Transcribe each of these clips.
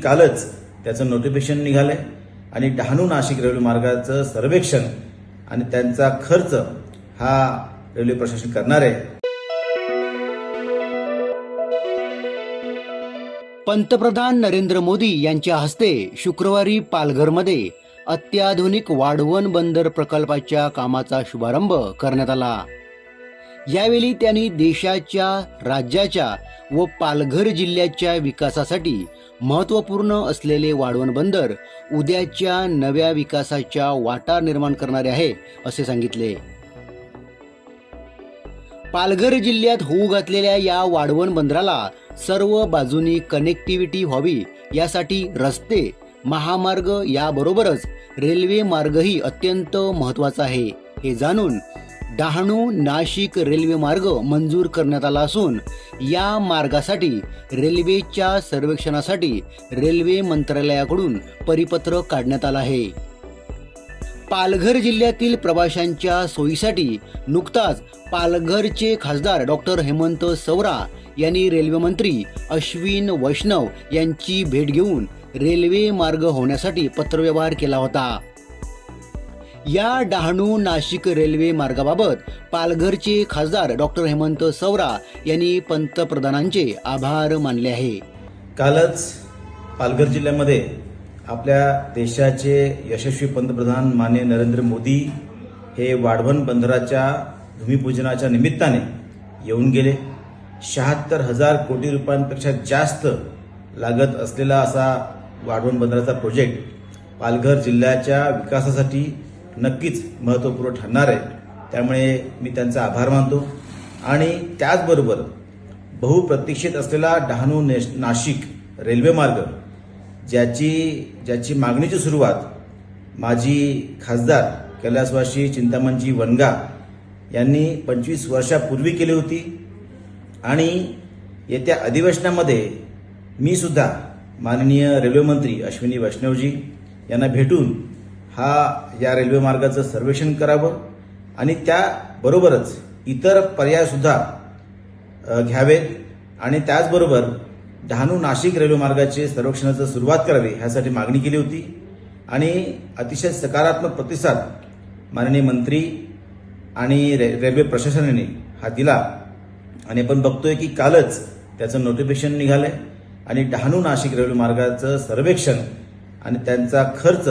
कालच त्याचं नोटिफिकेशन निघालंय. आणि डहाणू नाशिक रेल्वे मार्गाचं सर्वेक्षण आणि त्यांचा खर्च हा रेल्वे प्रशासन करणार आहे. पंतप्रधान नरेंद्र मोदी यांच्या हस्ते शुक्रवारी पालघरमध्ये अत्याधुनिक वाढवण बंदर प्रकल्पाच्या कामाचा शुभारंभ करण्यात आला. यावेळी त्यांनी देशाच्या राज्याच्या व पालघर जिल्ह्याच्या विकासासाठी महत्त्वपूर्ण असलेले वाढवण बंदर उद्याच्या नव्या विकासाच्या वाटा निर्माण करणारे आहे असे सांगितले. पालघर जिल्ह्यात होऊ घातलेल्या या वाढवण बंदराला सर्व बाजूनी कनेक्टिव्हिटी व्हावी यासाठी रस्ते महामार्ग याबरोबरच रेल्वे मार्गही अत्यंत महत्त्वाचा आहे हे जाणून डहाणू नाशिक रेल्वे मार्ग मंजूर करण्यात आला असून या मार्गासाठी रेल्वेच्या सर्वेक्षणासाठी रेल्वे मंत्रालयाकडून परिपत्र काढण्यात आलं आहे. पालघर जिल्ह्यातील प्रवाशांच्या सोयीसाठी नुकताच पालघरचे खासदार डॉक्टर हेमंत सवरा यांनी रेल्वेमंत्री अश्विन वैष्णव यांची भेट घेऊन रेल्वे मार्ग होण्यासाठी पत्रव्यवहार केला होता. या डहाणू नाशिक रेल्वे मार्गाबाबत पालघरचे खासदार डॉक्टर हेमंत सवरा यांनी पंतप्रधानांचे आभार मानले आहे. कालच पालघर जिल्ह्यामध्ये आपल्या देशाचे यशस्वी पंतप्रधान माने नरेंद्र मोदी हे वाढवण बंदराच्या भूमिपूजनाच्या निमित्ताने येऊन गेले. शहात्तर हजार कोटी रुपयांपेक्षा जास्त लागत असलेला असा वाढवण बंदराचा प्रोजेक्ट पालघर जिल्ह्याच्या विकासासाठी नक्कीच महत्त्वपूर्ण ठरणार आहे. त्यामुळे मी त्यांचा आभार मानतो. आणि त्याचबरोबर बहुप्रतीक्षित असलेला डहाणू नेश नाशिक रेल्वे मार्ग ज्याची ज्याची मागणीची सुरुवात माजी खासदार कैलासवासी चिंतामणजी वनगा यांनी पंचवीस वर्षापूर्वी केली होती. आणि येत्या अधिवेशनामध्ये मी सुद्धा माननीय रेल्वेमंत्री अश्विनी वैष्णवजी यांना भेटून हा या रेल्वे मार्गाचं सर्वेक्षण करावं आणि त्याबरोबरच इतर पर्यायसुद्धा घ्यावेत आणि त्याचबरोबर डहाणू नाशिक रेल्वे मार्गाचे सर्वेक्षणाचं सुरुवात करावी ह्यासाठी मागणी केली होती आणि अतिशय सकारात्मक प्रतिसाद माननीय मंत्री आणि रे रेल्वे प्रशासनाने हा दिला. आणि आपण बघतोय की कालच त्याचं नोटिफिकेशन निघालंय आणि डहाणू नाशिक रेल्वे मार्गाचं सर्वेक्षण आणि त्यांचा खर्च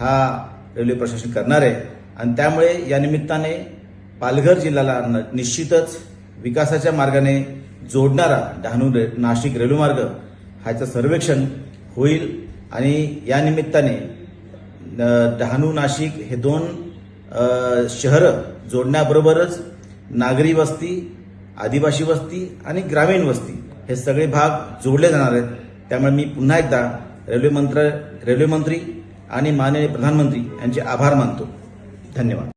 हा रेल्वे प्रशासन करणार आहे. आणि त्यामुळे या निमित्ताने पालघर जिल्ह्याला न- निश्चितच विकासाच्या मार्गाने जोडणारा डहाणू रे नाशिक रेल्वे मार्ग ह्याचं सर्वेक्षण होईल. आणि या निमित्ताने डहाणू नाशिक हे दोन शहरं जोडण्याबरोबरच नागरी वस्ती आदिवासी वस्ती आणि ग्रामीण वस्ती हे सगळे भाग जोडले जाणार आहेत. त्यामुळे मी पुन्हा एकदा रेल्वे मंत्र रेल्वे मंत्री आणि माननीय प्रधानमंत्री यांचे आभार मानतो. धन्यवाद.